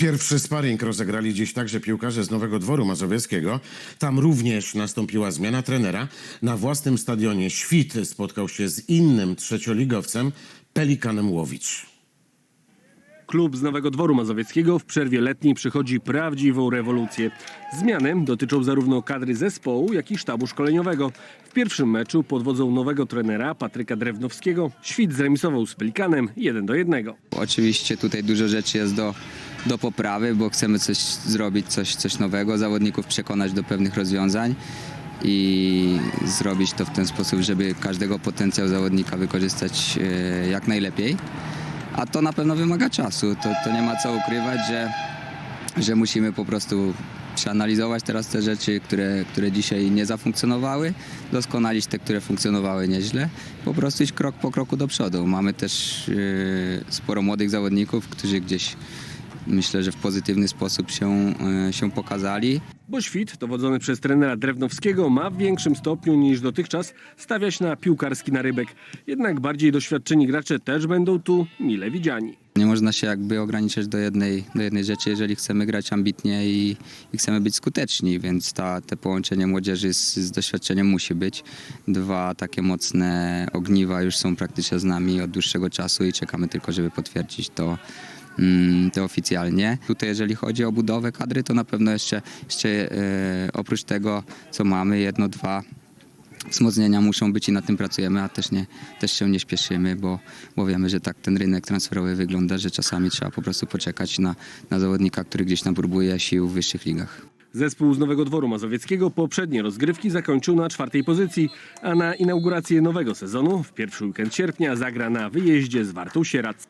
Pierwszy sparring rozegrali dziś także piłkarze z Nowego Dworu Mazowieckiego. Tam również nastąpiła zmiana trenera. Na własnym stadionie Świt spotkał się z innym trzecioligowcem, Pelikanem Łowicz. Klub z Nowego Dworu Mazowieckiego w przerwie letniej przychodzi prawdziwą rewolucję. Zmiany dotyczą zarówno kadry zespołu, jak i sztabu szkoleniowego. W pierwszym meczu pod wodzą nowego trenera Patryka Drewnowskiego Świt zremisował z Pelikanem 1 do 1. Oczywiście tutaj dużo rzeczy jest do, do poprawy, bo chcemy coś zrobić, coś, coś nowego, zawodników przekonać do pewnych rozwiązań i zrobić to w ten sposób, żeby każdego potencjał zawodnika wykorzystać e, jak najlepiej. A to na pewno wymaga czasu. To, to nie ma co ukrywać, że, że musimy po prostu przeanalizować teraz te rzeczy, które, które dzisiaj nie zafunkcjonowały, doskonalić te, które funkcjonowały nieźle, po prostu iść krok po kroku do przodu. Mamy też e, sporo młodych zawodników, którzy gdzieś myślę, że w pozytywny sposób się, e, się pokazali. Bo Świt, dowodzony przez trenera Drewnowskiego, ma w większym stopniu niż dotychczas stawiać na piłkarski narybek. Jednak bardziej doświadczeni gracze też będą tu mile widziani. Nie można się jakby ograniczać do jednej, do jednej rzeczy, jeżeli chcemy grać ambitnie i, i chcemy być skuteczni, więc ta, te połączenie młodzieży z, z doświadczeniem musi być. Dwa takie mocne ogniwa już są praktycznie z nami od dłuższego czasu i czekamy tylko, żeby potwierdzić to, to oficjalnie. Tutaj jeżeli chodzi o budowę kadry, to na pewno jeszcze, jeszcze e, oprócz tego, co mamy, jedno, dwa wzmocnienia muszą być i nad tym pracujemy, a też, nie, też się nie śpieszymy, bo, bo wiemy, że tak ten rynek transferowy wygląda, że czasami trzeba po prostu poczekać na, na zawodnika, który gdzieś tam próbuje sił w wyższych ligach. Zespół z Nowego Dworu Mazowieckiego poprzednie rozgrywki zakończył na czwartej pozycji, a na inaugurację nowego sezonu w pierwszy weekend sierpnia zagra na wyjeździe z Wartą Sierac.